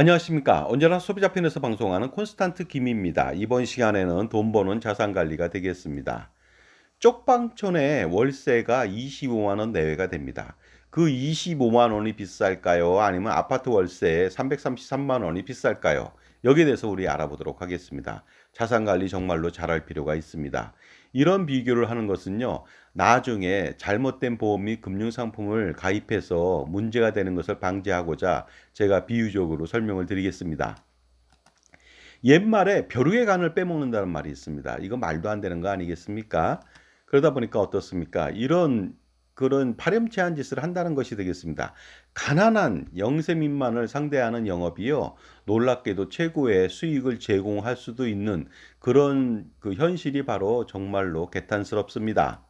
안녕하십니까. 언제나 소비자 편에서 방송하는 콘스탄트 김입니다. 이번 시간에는 돈 버는 자산 관리가 되겠습니다. 쪽방촌의 월세가 25만 원 내외가 됩니다. 그 25만 원이 비쌀까요? 아니면 아파트 월세 333만 원이 비쌀까요? 여기에 대해서 우리 알아보도록 하겠습니다. 자산 관리 정말로 잘할 필요가 있습니다. 이런 비교를 하는 것은요, 나중에 잘못된 보험 및 금융상품을 가입해서 문제가 되는 것을 방지하고자 제가 비유적으로 설명을 드리겠습니다. 옛말에 벼룩의 간을 빼먹는다는 말이 있습니다. 이거 말도 안 되는 거 아니겠습니까? 그러다 보니까 어떻습니까? 이런 그런 파렴치한 짓을 한다는 것이 되겠습니다. 가난한 영세민만을 상대하는 영업이요. 놀랍게도 최고의 수익을 제공할 수도 있는 그런 그 현실이 바로 정말로 개탄스럽습니다.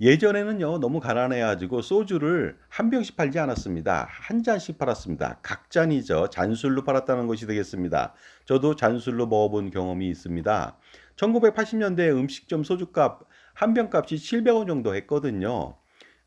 예전에는요, 너무 가난해가지고 소주를 한 병씩 팔지 않았습니다. 한 잔씩 팔았습니다. 각 잔이죠. 잔술로 팔았다는 것이 되겠습니다. 저도 잔술로 먹어본 경험이 있습니다. 1980년대 음식점 소주값 한 병값이 700원 정도 했거든요.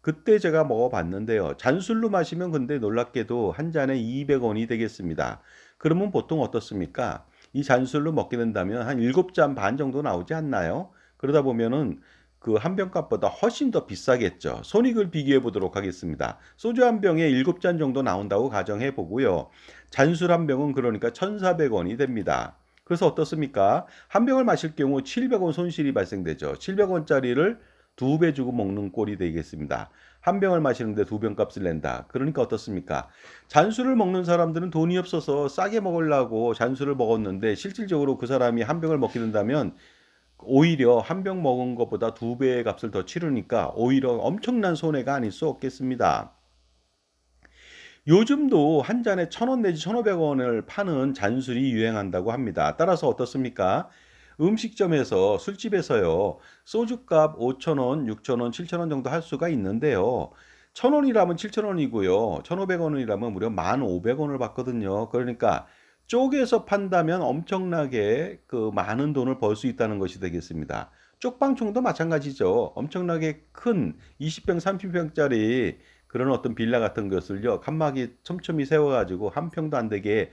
그때 제가 먹어봤는데요. 잔술로 마시면 근데 놀랍게도 한 잔에 200원이 되겠습니다. 그러면 보통 어떻습니까? 이 잔술로 먹게 된다면 한 7잔 반 정도 나오지 않나요? 그러다 보면은 그 한 병값보다 훨씬 더 비싸겠죠. 손익을 비교해 보도록 하겠습니다. 소주 한 병에 7잔 정도 나온다고 가정해 보고요. 잔술 한 병은 그러니까 1,400원이 됩니다. 그래서 어떻습니까? 한 병을 마실 경우 700원 손실이 발생되죠. 700원짜리를 두 배 주고 먹는 꼴이 되겠습니다. 한 병을 마시는데 두 병 값을 낸다. 그러니까 어떻습니까? 잔술을 먹는 사람들은 돈이 없어서 싸게 먹으려고 잔술을 먹었는데 실질적으로 그 사람이 한 병을 먹게 된다면 오히려 한 병 먹은 것보다 두 배의 값을 더 치르니까 오히려 엄청난 손해가 아닐 수 없겠습니다. 요즘도 한 잔에 천 원 내지 천오백 원을 파는 잔술이 유행한다고 합니다. 따라서 어떻습니까? 음식점에서 술집에서요 소주값 5천원, 6천원, 7천원 정도 할 수가 있는데요. 천 원이라면 7천 원이고요. 1,500원이라면 무려 1,500원을 받거든요. 그러니까 쪼개서 판다면 엄청나게 그 많은 돈을 벌 수 있다는 것이 되겠습니다. 쪽방촌도 마찬가지죠. 엄청나게 큰 20평, 30평짜리 그런 어떤 빌라 같은 것을요, 칸막이 촘촘히 세워가지고 한 평도 안 되게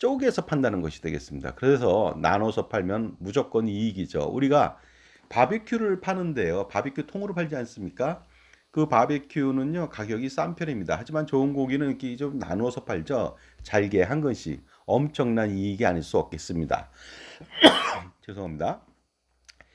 쪼개서 판다는 것이 되겠습니다. 그래서 나눠서 팔면 무조건 이익이죠. 우리가 바비큐를 파는데요. 바비큐 통으로 팔지 않습니까? 그 바비큐는요, 가격이 싼 편입니다. 하지만 좋은 고기는 이렇게 좀 나누어서 팔죠. 잘게 한 건씩. 엄청난 이익이 아닐 수 없겠습니다. 죄송합니다.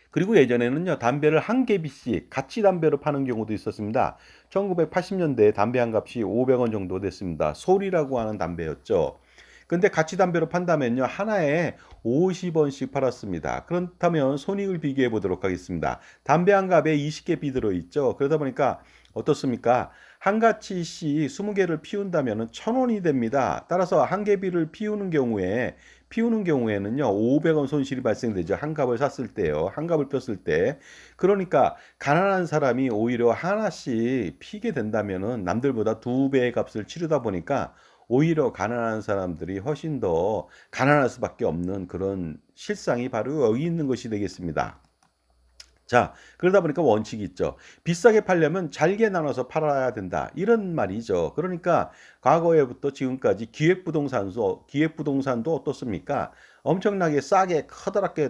그리고 예전에는요, 담배를 한 개비씩 같이 담배로 파는 경우도 있었습니다. 1980년대에 담배 한 값이 500원 정도 됐습니다. 솔이라고 하는 담배였죠. 근데 같이 담배로 판다면요, 하나에 50원씩 팔았습니다. 그렇다면 손익을 비교해 보도록 하겠습니다. 담배 한 갑에 20개 비 들어 있죠. 그러다 보니까 어떻습니까? 한 가치씩 20개를 피운다면 1000원이 됩니다. 따라서 한 개비를 피우는 경우에 피우는 경우에는요 500원 손실이 발생되죠 한 갑을 샀을 때요 한 갑을 폈을 때 그러니까 가난한 사람이 오히려 하나씩 피게 된다면은 남들보다 두 배의 값을 치르다 보니까 오히려 가난한 사람들이 훨씬 더 가난할 수밖에 없는 그런 실상이 바로 여기 있는 것이 되겠습니다. 자, 그러다 보니까 원칙이 있죠. 비싸게 팔려면 잘게 나눠서 팔아야 된다. 이런 말이죠. 그러니까 과거에부터 지금까지 기획부동산도, 기획부동산도 어떻습니까? 엄청나게 싸게 커다랗게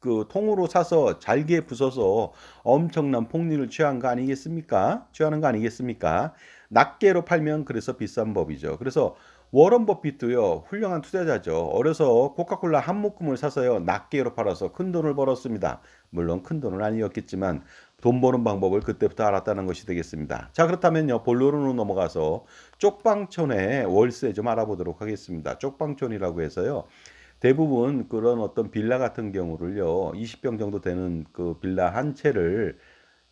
그 통으로 사서 잘게 부숴서 엄청난 폭리를 취한 거 아니겠습니까? 취하는 거 아니겠습니까? 낱개로 팔면 그래서 비싼 법이죠. 그래서 워런 버핏도요 훌륭한 투자자죠. 어려서 코카콜라 한 묶음을 사서요 낱개로 팔아서 큰 돈을 벌었습니다. 물론 큰 돈은 아니었겠지만 돈 버는 방법을 그때부터 알았다는 것이 되겠습니다. 자 그렇다면요 본론으로 넘어가서 쪽방촌의 월세 좀 알아보도록 하겠습니다. 쪽방촌이라고 해서요 대부분 그런 어떤 빌라 같은 경우를요, 20평 정도 되는 그 빌라 한 채를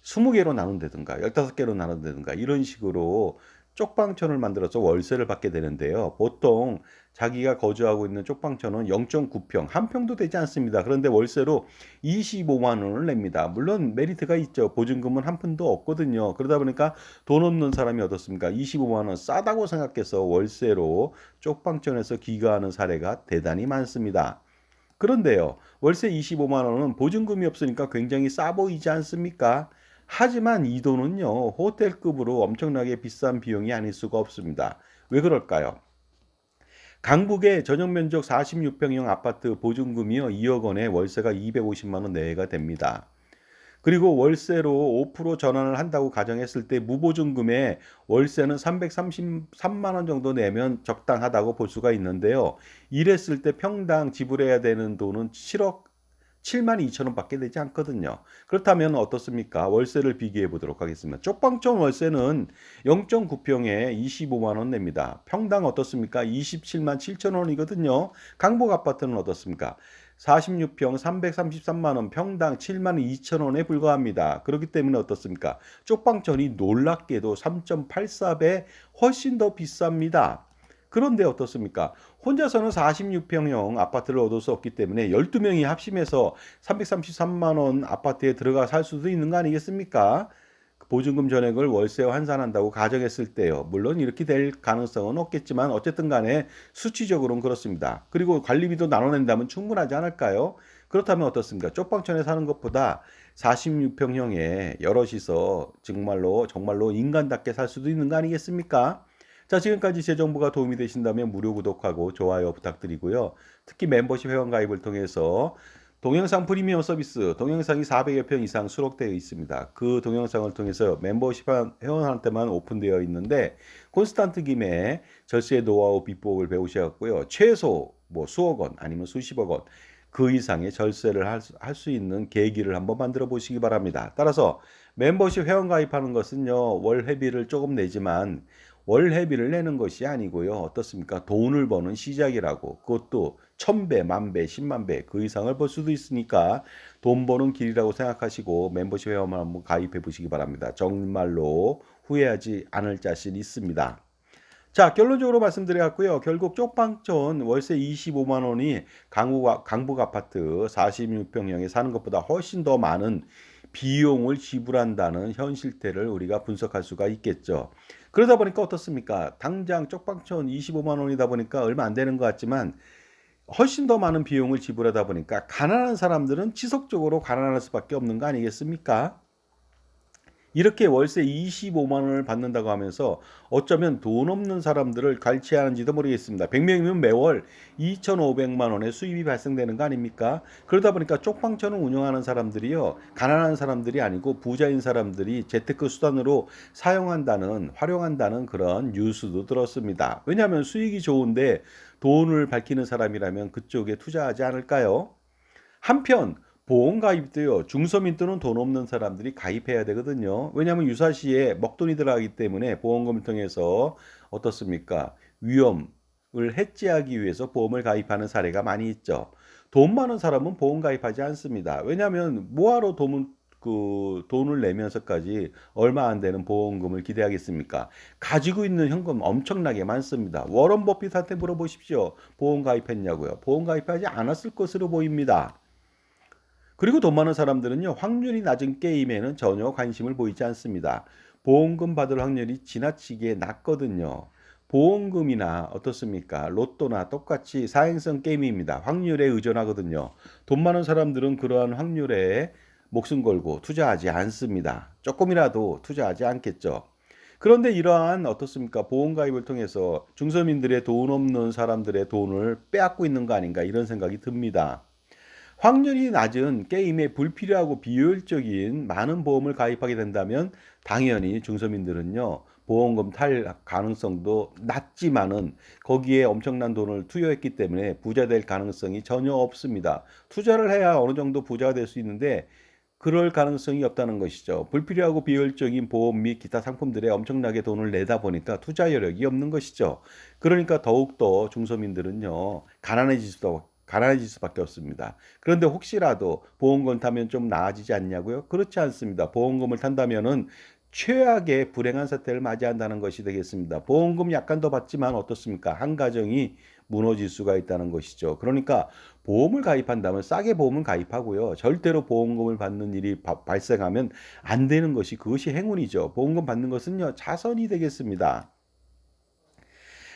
20개로 나눈다든가, 15개로 나눈다든가, 이런 식으로 쪽방촌을 만들어서 월세를 받게 되는데요. 보통 자기가 거주하고 있는 쪽방촌은 0.9평, 한 평도 되지 않습니다. 그런데 월세로 25만 원을 냅니다. 물론 메리트가 있죠. 보증금은 한 푼도 없거든요. 그러다 보니까 돈 없는 사람이 어떻습니까? 25만 원 싸다고 생각해서 월세로 쪽방촌에서 귀가하는 사례가 대단히 많습니다. 그런데요, 월세 25만 원은 보증금이 없으니까 굉장히 싸 보이지 않습니까? 하지만 이 돈은요, 호텔급으로 엄청나게 비싼 비용이 아닐 수가 없습니다. 왜 그럴까요? 강북의 전용 면적 46평형 아파트 보증금이요 2억 원에 월세가 250만 원 내외가 됩니다. 그리고 월세로 5% 전환을 한다고 가정했을 때 무보증금에 월세는 333만 원 정도 내면 적당하다고 볼 수가 있는데요. 이랬을 때 평당 지불해야 되는 돈은 7억 7만 2천 원밖에 되지 않거든요. 그렇다면 어떻습니까? 월세를 비교해 보도록 하겠습니다. 쪽방촌 월세는 0.9평에 25만 원 냅니다. 평당 어떻습니까? 27만 7천 원이거든요. 강북 아파트는 어떻습니까? 46평 333만 원, 평당 7만 2천 원에 불과합니다. 그렇기 때문에 어떻습니까? 쪽방촌이 놀랍게도 3.84배 훨씬 더 비쌉니다. 그런데 어떻습니까? 혼자서는 46평형 아파트를 얻을 수 없기 때문에 12명이 합심해서 333만 원 아파트에 들어가 살 수도 있는 거 아니겠습니까? 보증금 전액을 월세와 환산한다고 가정했을 때요. 물론 이렇게 될 가능성은 없겠지만 어쨌든 간에 수치적으로는 그렇습니다. 그리고 관리비도 나눠낸다면 충분하지 않을까요? 그렇다면 어떻습니까? 쪽방촌에 사는 것보다 46평형에 여럿이서 정말로 정말로 인간답게 살 수도 있는 거 아니겠습니까? 자, 지금까지 제 정보가 도움이 되신다면 무료 구독하고 좋아요 부탁드리고요. 특히 멤버십 회원 가입을 통해서 동영상 프리미엄 서비스, 동영상이 400여 편 이상 수록되어 있습니다. 그 동영상을 통해서 멤버십 회원한테만 오픈되어 있는데 콘스탄트 김에 절세 노하우 비법을 배우셨고요. 최소 뭐 수억 원 아니면 수십억 원 그 이상의 절세를 할수 있는 계기를 한번 만들어 보시기 바랍니다. 따라서 멤버십 회원 가입하는 것은요 월 회비를 조금 내지만 월 회비를 내는 것이 아니고요. 어떻습니까? 돈을 버는 시작이라고. 그것도 천배, 만배, 십만배 그 이상을 벌 수도 있으니까 돈 버는 길이라고 생각하시고 멤버십 회원만 한번 가입해 보시기 바랍니다. 정말로 후회하지 않을 자신 있습니다. 자, 결론적으로 말씀드려갖고요. 결국 쪽방촌 월세 25만 원이 강북, 강북 아파트 46평형에 사는 것보다 훨씬 더 많은 비용을 지불한다는 현실태를 우리가 분석할 수가 있겠죠. 그러다 보니까 어떻습니까? 당장 쪽방촌 25만 원이다 보니까 얼마 안 되는 것 같지만 훨씬 더 많은 비용을 지불하다 보니까 가난한 사람들은 지속적으로 가난할 수밖에 없는 거 아니겠습니까? 이렇게 월세 25만 원을 받는다고 하면서 어쩌면 돈 없는 사람들을 갈취하는지도 모르겠습니다. 100명이면 매월 2,500만 원의 수입이 발생되는 거 아닙니까? 그러다 보니까 쪽방촌을 운영하는 사람들이요. 가난한 사람들이 아니고 부자인 사람들이 재테크 수단으로 사용한다는 활용한다는 그런 뉴스도 들었습니다. 왜냐하면 수익이 좋은데 돈을 밝히는 사람이라면 그쪽에 투자하지 않을까요? 한편 보험 가입도요. 중서민 또는 돈 없는 사람들이 가입해야 되거든요. 왜냐하면 유사시에 먹돈이 들어가기 때문에 보험금을 통해서 어떻습니까? 위험을 해지하기 위해서 보험을 가입하는 사례가 많이 있죠. 돈 많은 사람은 보험 가입하지 않습니다. 왜냐하면 뭐하러 돈을 그 돈을 내면서까지 얼마 안 되는 보험금을 기대하겠습니까? 가지고 있는 현금 엄청나게 많습니다. 워런 버핏한테 물어보십시오. 보험 가입했냐고요. 보험 가입하지 않았을 것으로 보입니다. 그리고 돈 많은 사람들은요, 확률이 낮은 게임에는 전혀 관심을 보이지 않습니다. 보험금 받을 확률이 지나치게 낮거든요. 보험금이나 어떻습니까? 로또나 똑같이 사행성 게임입니다. 확률에 의존하거든요. 돈 많은 사람들은 그러한 확률에 목숨 걸고 투자하지 않습니다. 조금이라도 투자하지 않겠죠. 그런데 이러한 어떻습니까? 보험 가입을 통해서 중서민들의 돈 없는 사람들의 돈을 빼앗고 있는 거 아닌가 이런 생각이 듭니다. 확률이 낮은 게임에 불필요하고 비효율적인 많은 보험을 가입하게 된다면 당연히 중서민들은요 보험금 탈 가능성도 낮지만은 거기에 엄청난 돈을 투여했기 때문에 부자 될 가능성이 전혀 없습니다. 투자를 해야 어느 정도 부자가 될 수 있는데 그럴 가능성이 없다는 것이죠. 불필요하고 비효율적인 보험 및 기타 상품들에 엄청나게 돈을 내다 보니까 투자 여력이 없는 것이죠. 그러니까 더욱더 중서민들은요 가난해질 수도 가난해질 수밖에 없습니다. 그런데 혹시라도 보험금 타면 좀 나아지지 않냐고요? 그렇지 않습니다. 보험금을 탄다면은 최악의 불행한 사태를 맞이한다는 것이 되겠습니다. 보험금 약간 더 받지만 어떻습니까? 한 가정이 무너질 수가 있다는 것이죠. 그러니까 보험을 가입한다면 싸게 보험을 가입하고요. 절대로 보험금을 받는 일이 바, 발생하면 안 되는 것이 그것이 행운이죠. 보험금 받는 것은요, 자선이 되겠습니다.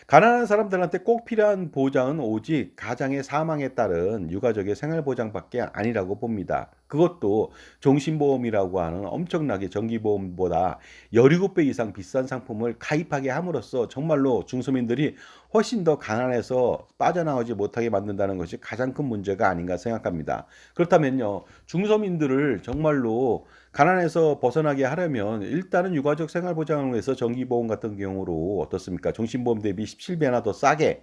가난한 사람들한테 꼭 필요한 보장은 오직 가장의 사망에 따른 유가족의 생활 보장밖에 아니라고 봅니다. 그것도 종신보험이라고 하는 엄청나게 정기보험보다 17배 이상 비싼 상품을 가입하게 함으로써 정말로 중소민들이 훨씬 더 가난해서 빠져나오지 못하게 만든다는 것이 가장 큰 문제가 아닌가 생각합니다. 그렇다면요, 중소민들을 정말로 가난에서 벗어나게 하려면 일단은 유가족 생활보장을 위해서 정기보험 같은 경우로 어떻습니까? 종신보험 대비 17배나 더 싸게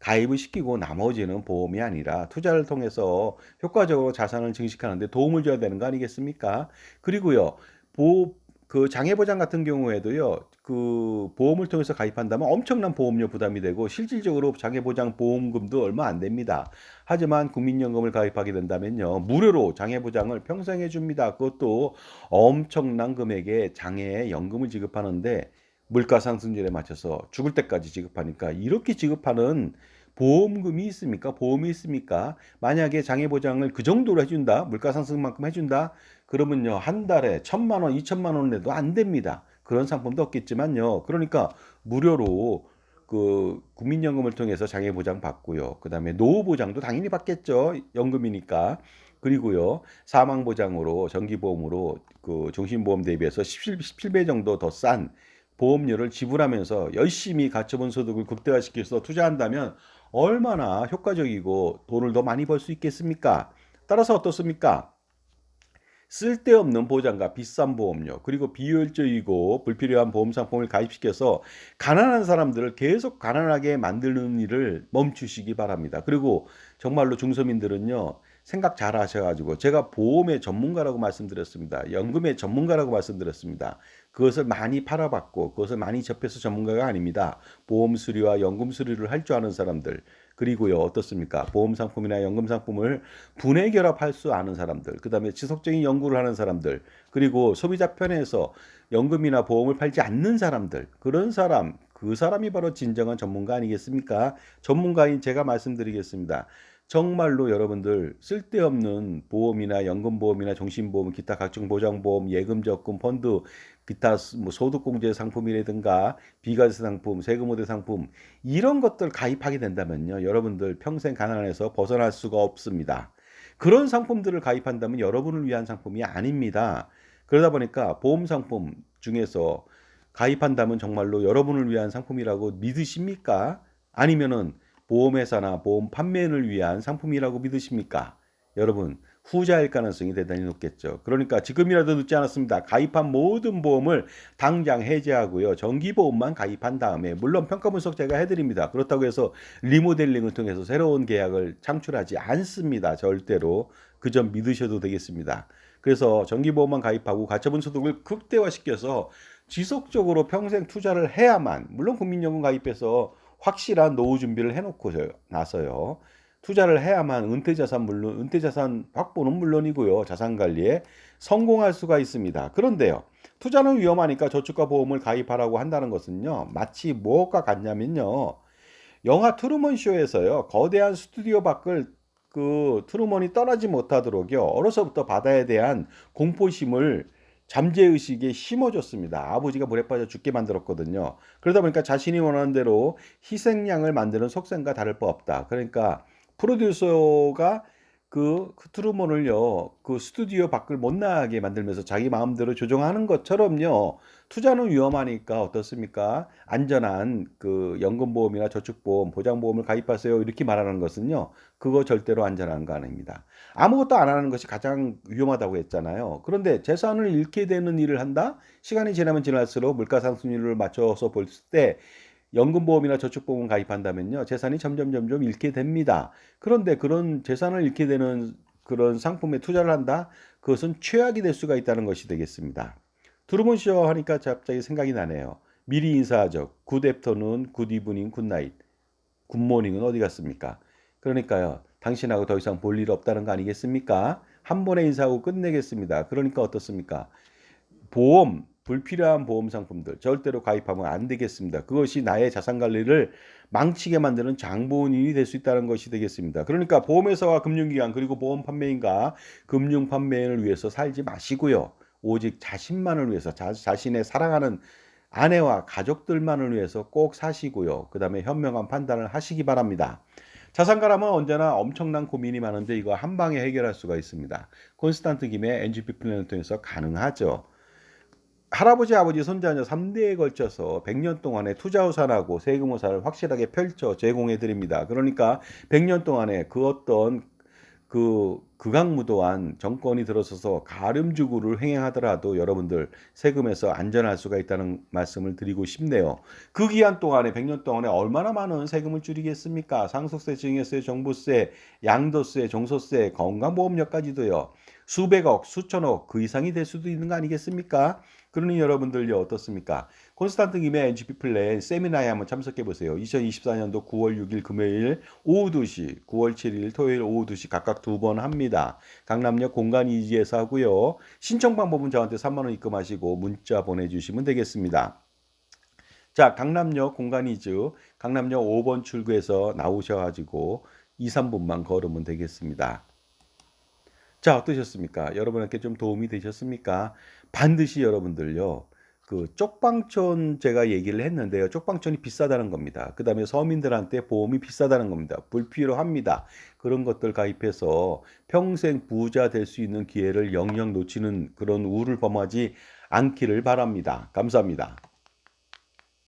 가입을 시키고 나머지는 보험이 아니라 투자를 통해서 효과적으로 자산을 증식하는데 도움을 줘야 되는 거 아니겠습니까? 그리고요, 보, 그 장애 보장 같은 경우에도요, 그 보험을 통해서 가입한다면 엄청난 보험료 부담이 되고 실질적으로 장애 보장 보험금도 얼마 안 됩니다. 하지만 국민연금을 가입하게 된다면요, 무료로 장애 보장을 평생 해 줍니다. 그것도 엄청난 금액의 장애 연금을 지급하는데 물가 상승률에 맞춰서 죽을 때까지 지급하니까 이렇게 지급하는 보험금이 있습니까? 보험이 있습니까? 만약에 장애보장을 그 정도로 해준다, 물가 상승만큼 해준다, 그러면요 한 달에 천만 원, 이천만 원 내도 안 됩니다. 그런 상품도 없겠지만요. 그러니까 무료로 그 국민연금을 통해서 장애보장 받고요. 그 다음에 노후보장도 당연히 받겠죠. 연금이니까. 그리고요 사망보장으로 정기보험으로 그 종신보험 대비해서 17, 17배 정도 더 싼 보험료를 지불하면서 열심히 가처분 소득을 극대화시켜서 투자한다면 얼마나 효과적이고 돈을 더 많이 벌 수 있겠습니까? 따라서 어떻습니까? 쓸데없는 보장과 비싼 보험료 그리고 비효율적이고 불필요한 보험 상품을 가입시켜서 가난한 사람들을 계속 가난하게 만드는 일을 멈추시기 바랍니다. 그리고 정말로 중서민들은요 생각 잘 하셔가지고 제가 보험의 전문가라고 말씀드렸습니다. 연금의 전문가라고 말씀드렸습니다. 그것을 많이 팔아봤고 그것을 많이 접해서 전문가가 아닙니다. 보험 수리와 연금 수리를 할 줄 아는 사람들 그리고요 어떻습니까? 보험 상품이나 연금 상품을 분해 결합할 수 아는 사람들 그 다음에 지속적인 연구를 하는 사람들 그리고 소비자 편에서 연금이나 보험을 팔지 않는 사람들 그런 사람 그 사람이 바로 진정한 전문가 아니겠습니까? 전문가인 제가 말씀드리겠습니다. 정말로 여러분들 쓸데없는 보험이나 연금보험이나 종신보험, 기타 각종 보장보험, 예금 적금, 펀드, 기타 뭐 소득공제 상품이라든가 비과세 상품, 세금 호대 상품 이런 것들 가입하게 된다면요. 여러분들 평생 가난해서 벗어날 수가 없습니다. 그런 상품들을 가입한다면 여러분을 위한 상품이 아닙니다. 그러다 보니까 보험 상품 중에서 가입한다면 정말로 여러분을 위한 상품이라고 믿으십니까? 아니면은 보험회사나 보험 판매를 위한 상품이라고 믿으십니까? 여러분, 후자일 가능성이 대단히 높겠죠. 그러니까 지금이라도 늦지 않았습니다. 가입한 모든 보험을 당장 해제하고요. 정기보험만 가입한 다음에 물론 평가 분석 제가 해드립니다. 그렇다고 해서 리모델링을 통해서 새로운 계약을 창출하지 않습니다. 절대로 그 점 믿으셔도 되겠습니다. 그래서 정기보험만 가입하고 가처분 소득을 극대화시켜서 지속적으로 평생 투자를 해야만 물론 국민연금 가입해서 확실한 노후 준비를 해놓고 나서요. 투자를 해야만 은퇴 자산 물론 은퇴 자산 확보는 물론이고요. 자산 관리에 성공할 수가 있습니다. 그런데요. 투자는 위험하니까 저축과 보험을 가입하라고 한다는 것은요. 마치 무엇과 같냐면요. 영화 트루먼 쇼에서요. 거대한 스튜디오 밖을 그 트루먼이 떠나지 못하도록요. 어려서부터 바다에 대한 공포심을 잠재의식에 심어줬습니다. 아버지가 물에 빠져 죽게 만들었거든요. 그러다 보니까 자신이 원하는 대로 희생양을 만드는 속셈과 다를 바 없다. 그러니까 프로듀서가 그, 그 트루먼을요, 그 스튜디오 밖을 못 나가게 만들면서 자기 마음대로 조정하는 것처럼요, 투자는 위험하니까 어떻습니까? 안전한 그 연금보험이나 저축보험, 보장보험을 가입하세요. 이렇게 말하는 것은요, 그거 절대로 안전한 거 아닙니다. 아무것도 안 하는 것이 가장 위험하다고 했잖아요. 그런데 재산을 잃게 되는 일을 한다? 시간이 지나면 지날수록 물가상승률을 맞춰서 볼 때, 연금보험이나 저축보험 가입한다면요. 재산이 점점 점점 잃게 됩니다. 그런데 그런 재산을 잃게 되는 그런 상품에 투자를 한다? 그것은 최악이 될 수가 있다는 것이 되겠습니다. 두루먼 쇼 하니까 갑자기 생각이 나네요. 미리 인사하죠. 굿 애프터눈, 굿 이브닝, 굿 나잇. 굿모닝은 어디 갔습니까? 그러니까요. 당신하고 더 이상 볼 일 없다는 거 아니겠습니까? 한 번에 인사하고 끝내겠습니다. 그러니까 어떻습니까? 보험, 불필요한 보험 상품들 절대로 가입하면 안 되겠습니다. 그것이 나의 자산 관리를 망치게 만드는 장본인이 될 수 있다는 것이 되겠습니다. 그러니까 보험회사와 금융기관 그리고 보험 판매인과 금융 판매인을 위해서 살지 마시고요. 오직 자신만을 위해서 자, 자신의 사랑하는 아내와 가족들만을 위해서 꼭 사시고요. 그 다음에 현명한 판단을 하시기 바랍니다. 자산가라면 언제나 엄청난 고민이 많은데 이거 한 방에 해결할 수가 있습니다. 콘스탄트 김의 NGP 플랜을 통해서 가능하죠. 할아버지, 아버지, 손자녀 3대에 걸쳐서 100년 동안의 투자 우산하고 세금 우산을 확실하게 펼쳐 제공해 드립니다. 그러니까 100년 동안에 그 어떤 그 극악무도한 정권이 들어서서 가름주구를 횡행하더라도 여러분들 세금에서 안전할 수가 있다는 말씀을 드리고 싶네요. 그 기간 동안에 100년 동안에 얼마나 많은 세금을 줄이겠습니까? 상속세, 증여세, 종부세, 양도세, 종소세, 건강보험료까지도요. 수백억, 수천억 그 이상이 될 수도 있는 거 아니겠습니까? 그러니 여러분들요 어떻습니까? 콘스탄트 김의 NGP 플랜 세미나에 한번 참석해 보세요. 2024년도 9월 6일 금요일 오후 2시, 9월 7일 토요일 오후 2시 각각 두 번 합니다. 강남역 공간 이지에서 하고요. 신청 방법은 저한테 3만 원 입금하시고 문자 보내주시면 되겠습니다. 자, 강남역 공간이즈 강남역 5번 출구에서 나오셔가지고 2, 3분만 걸으면 되겠습니다. 자, 어떠셨습니까? 여러분께 좀 도움이 되셨습니까? 반드시 여러분들요. 그 쪽방촌 제가 얘기를 했는데요. 쪽방촌이 비싸다는 겁니다. 그 다음에 서민들한테 보험이 비싸다는 겁니다. 불필요합니다. 그런 것들 가입해서 평생 부자 될 수 있는 기회를 영영 놓치는 그런 우를 범하지 않기를 바랍니다. 감사합니다.